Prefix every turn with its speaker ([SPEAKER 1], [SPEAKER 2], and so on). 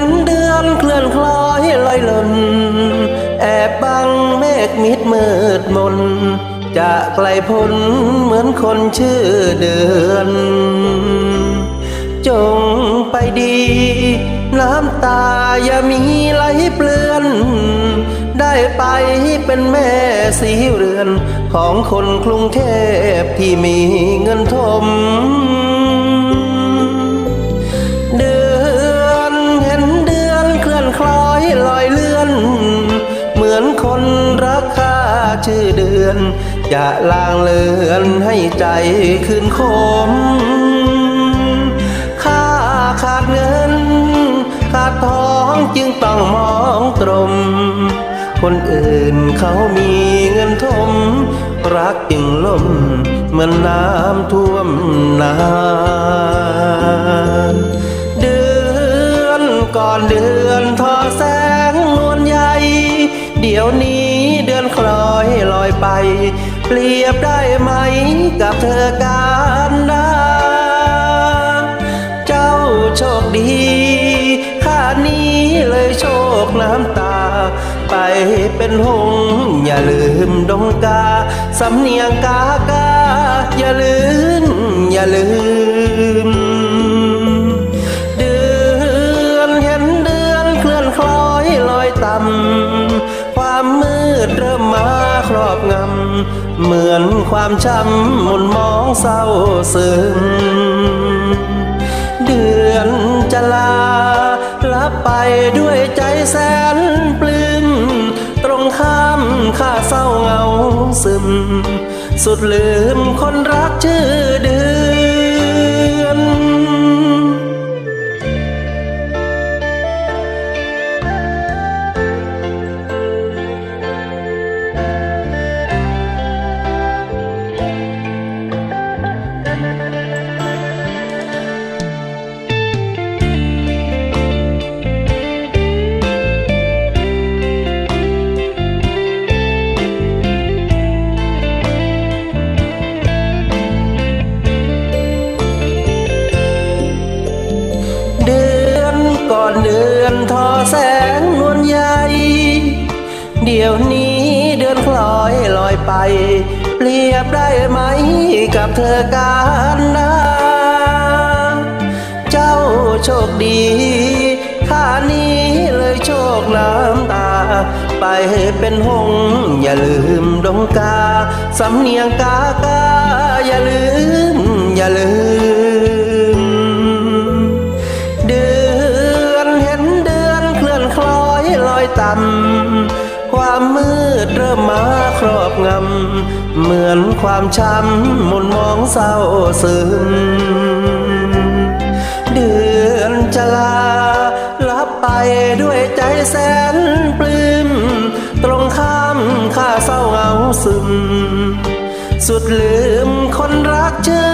[SPEAKER 1] นเดือนเคลื่อนคล้อยลอยหล่นแอบบังเมฆมิดมืดมน จะไกลพ้นเหมือนคนชื่อเดือน จงไปดี น้ำตาอย่ามีไหลเปลือน ได้ไปเป็นแม่สีเรือนของคนกรุงเทพที่มีเงินทม คนรักค่าชื่อเดือนจะลางเลือนให้ใจคืนคมค่าขาดเงิน ขาดทองจึงต้องมองตรม คนอื่นเขามีเงินทม รักจึงล่มเหมือนน้ำท่วมนาเดือนก่อนเดือน ดี๋ยวนี้เดือนคล้อยลอยไป เปรียบได้ไหมกับเธอการดาเจ้าโชคดีข้านี้เลยโชคน้ำตา ไปเป็นหงส์อย่าลืมดงกา สำเนียงกากา อย่าลืมอย่าลืม ลอยต่ำความมืดเริ่มมาครอบงำ เหมือนความช้ำมุนมองเศร้าซึมเดือนจะลาลับไปด้วยใจแสนปลื้มตรงข้ามข้าเศร้าเหงาซึม สุดลืมคนรักชื่อเดือน เดี๋ยวนี้เดือนคล้อยลอยไป เปรียบได้ไหมกับเธอการดาเจ้าโชคดีข้านี้เลยโชคน้ำตา ไปเป็นหงส์อย่าลืมดงกา สำเนียงกากา อย่าลืม อย่าลืม ดเริ่มมาครอบงำ เหมือนความช้ำมุนมองเศร้าซึมเดือนจะลาลับไปด้วยใจแสนปลื้มตรงข้ามข้าเศร้าเหงาซึม สุดลืมคนรักเจอ